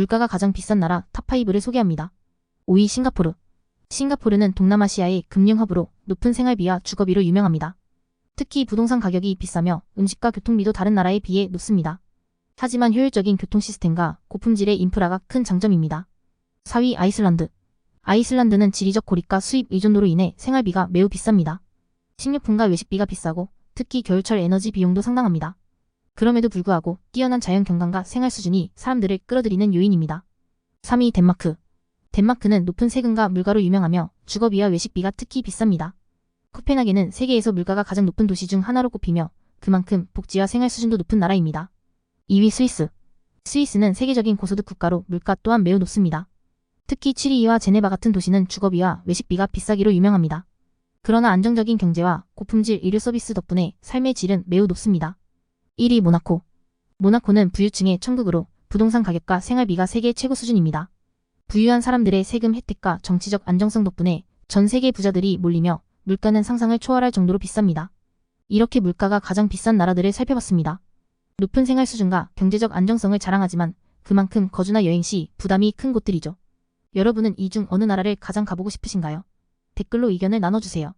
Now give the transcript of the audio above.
물가가 가장 비싼 나라 탑5를 소개합니다. 5위 싱가포르. 싱가포르는 동남아시아의 금융허브로 높은 생활비와 주거비로 유명합니다. 특히 부동산 가격이 비싸며 음식과 교통비도 다른 나라에 비해 높습니다. 하지만 효율적인 교통 시스템과 고품질의 인프라가 큰 장점입니다. 4위 아이슬란드. 아이슬란드는 지리적 고립과 수입 의존도로 인해 생활비가 매우 비쌉니다. 식료품과 외식비가 비싸고 특히 겨울철 에너지 비용도 상당합니다. 그럼에도 불구하고 뛰어난 자연 경관과 생활 수준이 사람들을 끌어들이는 요인입니다. 3위 덴마크. 덴마크는 높은 세금과 물가로 유명하며 주거비와 외식비가 특히 비쌉니다. 코펜하겐은 세계에서 물가가 가장 높은 도시 중 하나로 꼽히며 그만큼 복지와 생활 수준도 높은 나라입니다. 2위 스위스. 스위스는 세계적인 고소득 국가로 물가 또한 매우 높습니다. 특히 취리히와 제네바 같은 도시는 주거비와 외식비가 비싸기로 유명합니다. 그러나 안정적인 경제와 고품질 의료 서비스 덕분에 삶의 질은 매우 높습니다. 1위 모나코. 모나코는 부유층의 천국으로 부동산 가격과 생활비가 세계 최고 수준입니다. 부유한 사람들의 세금 혜택과 정치적 안정성 덕분에 전 세계 부자들이 몰리며 물가는 상상을 초월할 정도로 비쌉니다. 이렇게 물가가 가장 비싼 나라들을 살펴봤습니다. 높은 생활 수준과 경제적 안정성을 자랑하지만 그만큼 거주나 여행 시 부담이 큰 곳들이죠. 여러분은 이 중 어느 나라를 가장 가보고 싶으신가요? 댓글로 의견을 나눠주세요.